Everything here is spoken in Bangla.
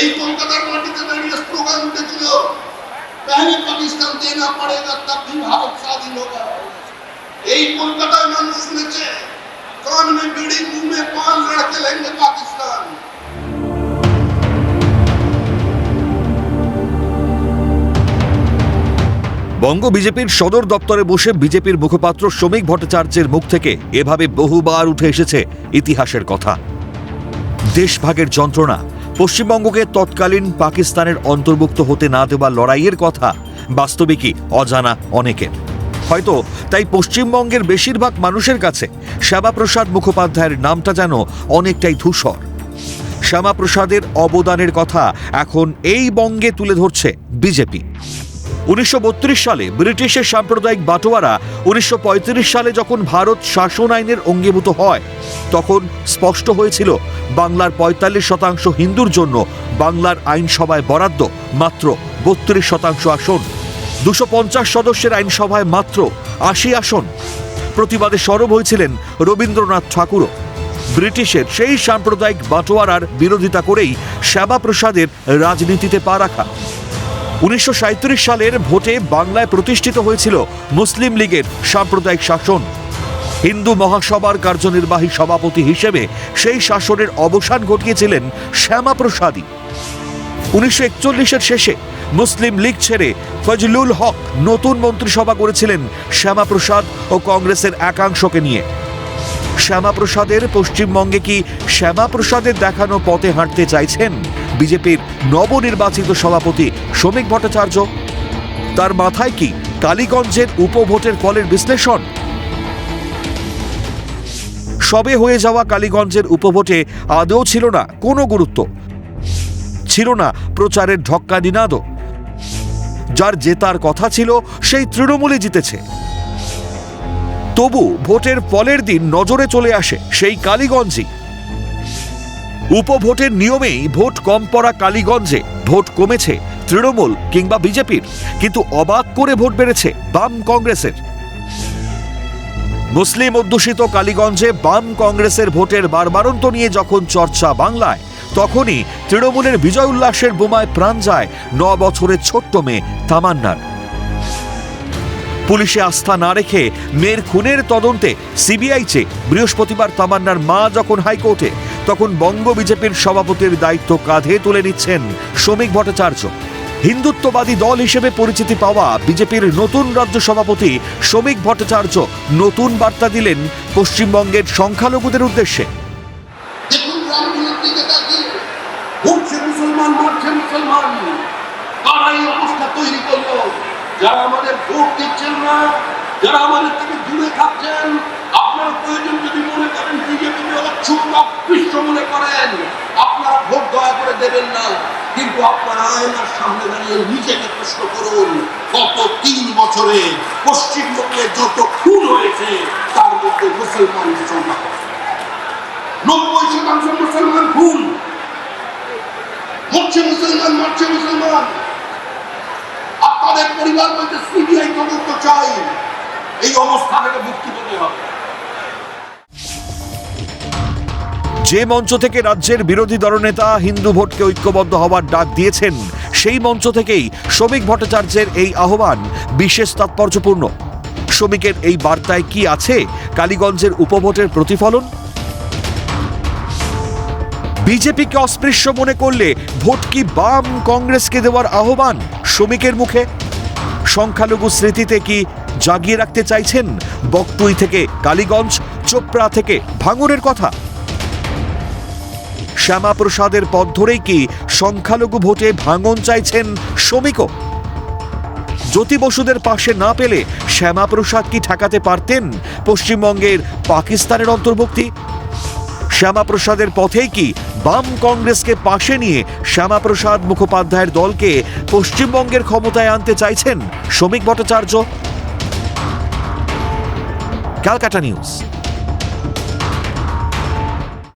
এই কলকাতার মাটিতে দাঁড়িয়ে স্লোগান উঠেছিল তাহলে পাকিস্তান দেনা পড়েগা তবে ভারত স্বাধীন হবে এই কলকাতায় মানুষ শুনেছে, কান মে বিড়ি মুখ মে পান লড়কে লেঙ্গে পাকিস্তান। বঙ্গ বিজেপির সদর দপ্তরে বসে বিজেপির মুখপাত্র শ্রমিক ভট্টাচার্যের মুখ থেকে এভাবে বহুবার উঠে এসেছে ইতিহাসের কথা। দেশভাগের যন্ত্রণা পশ্চিমবঙ্গকে তৎকালীন পাকিস্তানের অন্তর্ভুক্ত হতে না দেওয়া লড়াইয়ের কথা বাস্তবিকই অজানা অনেকের। হয়তো তাই পশ্চিমবঙ্গের বেশিরভাগ মানুষের কাছে শ্যামাপ্রসাদ মুখোপাধ্যায়ের নামটা যেন অনেকটাই ধূসর। শ্যামাপ্রসাদের অবদানের কথা এখন এই বঙ্গে তুলে ধরছে বিজেপি। উনিশশো বত্রিশ সালে ব্রিটিশের সাম্প্রদায়িক বাটোয়ারা উনিশশো পঁয়ত্রিশ সালে যখন ভারত শাসন আইনের অঙ্গীভূত হয়, তখন স্পষ্ট হয়েছিল বাংলার পঁয়তাল্লিশ শতাংশ হিন্দুর জন্য বাংলার আইনসভায় বরাদ্দ মাত্র বত্রিশ শতাংশ আসন। দুশো সদস্যের আইনসভায় মাত্র আশি আসন। প্রতিবাদে সরব হয়েছিলেন রবীন্দ্রনাথ ঠাকুরও। ব্রিটিশের সেই সাম্প্রদায়িক বাটোয়ারার বিরোধিতা করেই শ্যামাপ্রসাদের রাজনীতিতে পা রাখা। উনিশশো সাঁইত্রিশ সালের ভোটে বাংলায় প্রতিষ্ঠিত হয়েছিল মুসলিম লীগের সাম্প্রদায়িক শাসন। হিন্দু মহাসভার কার্যনির্বাহী সভাপতি হিসেবে সেই শাসনের অবসান ঘটিয়েছিলেন শ্যামাপ্রসাদী। উনিশশো একচল্লিশের শেষে মুসলিম লীগ ছেড়ে ফজলুল হক নতুন মন্ত্রিসভা করেছিলেন শ্যামাপ্রসাদ ও কংগ্রেসের একাংশকে নিয়ে। শ্যামাপ্রসাদের পশ্চিমবঙ্গে কি শ্যামাপ্রসাদের দেখানো পথে হাঁটতে চাইছেন? বিজেপির নবনির্বাচিত সভাপতি শ্রমিক ভট্টাচার্য। তার মাথায় কি কালীগঞ্জের উপভোটের ফলের বিশ্লেষণ? সবে হয়ে যাওয়া কালীগঞ্জের উপভোটে আদৌ ছিল না কোনো গুরুত্ব। ছিল না প্রচারের ঢক্কা নিনাদও। যার জেতার কথা ছিল সেই তৃণমূলে জিতেছে। তবু ভোটের ফলের দিন নজরে চলে আসে সেই কালীগঞ্জই। উপভোটের নিয়মেই ভোট কম পড়া কালীগঞ্জে। ভোট কমেছে তৃণমূল কিংবা বিজেপির, কিন্তু অবাক করে ভোট বেড়েছে বাম কংগ্রেসের। মুসলিম অধ্যুষিত কালীগঞ্জে বাম কংগ্রেসের ভোটের বারবারন্ত নিয়ে যখন চর্চা বাংলায়, তখনই তৃণমূলের বিজয় উল্লাসের বোমায় প্রাণ যায় ন বছরের ছোট্ট মেয়ে তামান্নার। পুলিশে আস্থা না রেখে মেয়ের খুনের তদন্তে সিবিআই চেয়ে বৃহস্পতিবার তামান্নার মা যখন হাইকোর্টে তখন বঙ্গ বিজেপির সভাপতির দায়িত্ব কাঁধে তুলে নিচ্ছেন শ্রমিক ভট্টাচার্য। হিন্দুত্ববাদী দল হিসেবে পরিচিতি পাওয়া বিজেপির নতুন রাজ্য সভাপতি শ্রমিক ভট্টাচার্য নতুন বার্তা দিলেন পশ্চিমবঙ্গের সংখ্যালঘুদের উদ্দেশ্যে। যারা আমাদের ভোট দিচ্ছেন না, যারা আমাদের থেকে দূরে থাকছেন আপনারা প্রয়োজন যদি মনে করেন বিজেপিকে অকৃষ্ট মনে করেন। আপনারা ভোট দয়া করে দেবেন না। কিন্তু আপনারা আয়নার সামনে দাঁড়িয়ে নিজেকে প্রশ্ন করুন, গত তিন বছরে পশ্চিমবঙ্গে যত খুন হয়েছে, তার মধ্যে মুসলমানদের সংখ্যা নব্বই শতাংশ মুসলমান খুন। হচ্ছে মুসলমান, মারছে মুসলমান। আপনাদের পরিবার বলতে সিবিআই তদন্ত চাই। এই অবস্থা থেকে মুক্তি পেতে হবে। যে মঞ্চ থেকে রাজ্যের বিরোধী দলনেতা হিন্দু ভোটকে ঐক্যবদ্ধ হওয়ার ডাক দিয়েছেন, সেই মঞ্চ থেকেই শ্রমিক ভট্টাচার্যের এই আহ্বান বিশেষ তাৎপর্যপূর্ণ। শ্রমিকের এই বার্তায় কি আছে? কালীগঞ্জের উপভোটের প্রতিফলন? বিজেপিকে অস্পৃশ্য মনে করলে ভোট কি বাম কংগ্রেসকে দেওয়ার আহ্বান শ্রমিকের মুখে? সংখ্যালঘু স্মৃতিতে কি জাগিয়ে রাখতে চাইছেন বকটুই থেকে কালীগঞ্জ, চোপড়া থেকে ভাঙনের কথা? শ্যামাপ্রসাদের পথ ধরেই কি সংখ্যালঘু ভোটে ভাঙন চাইছেন শ্রমিকও? জ্যোতি বসুদের পাশে না পেলে শ্যামাপ্রসাদ কি ঠেকাতে পারতেন পশ্চিমবঙ্গের পাকিস্তানের অন্তর্ভুক্তি? শ্যামাপ্রসাদের পথেই কি বাম কংগ্রেসকে পাশে নিয়ে শ্যামাপ্রসাদ মুখোপাধ্যায়ের দলকে পশ্চিমবঙ্গের ক্ষমতায় আনতে চাইছেন শ্রমিক ভট্টাচার্য? ক্যালকাটা নিউজ।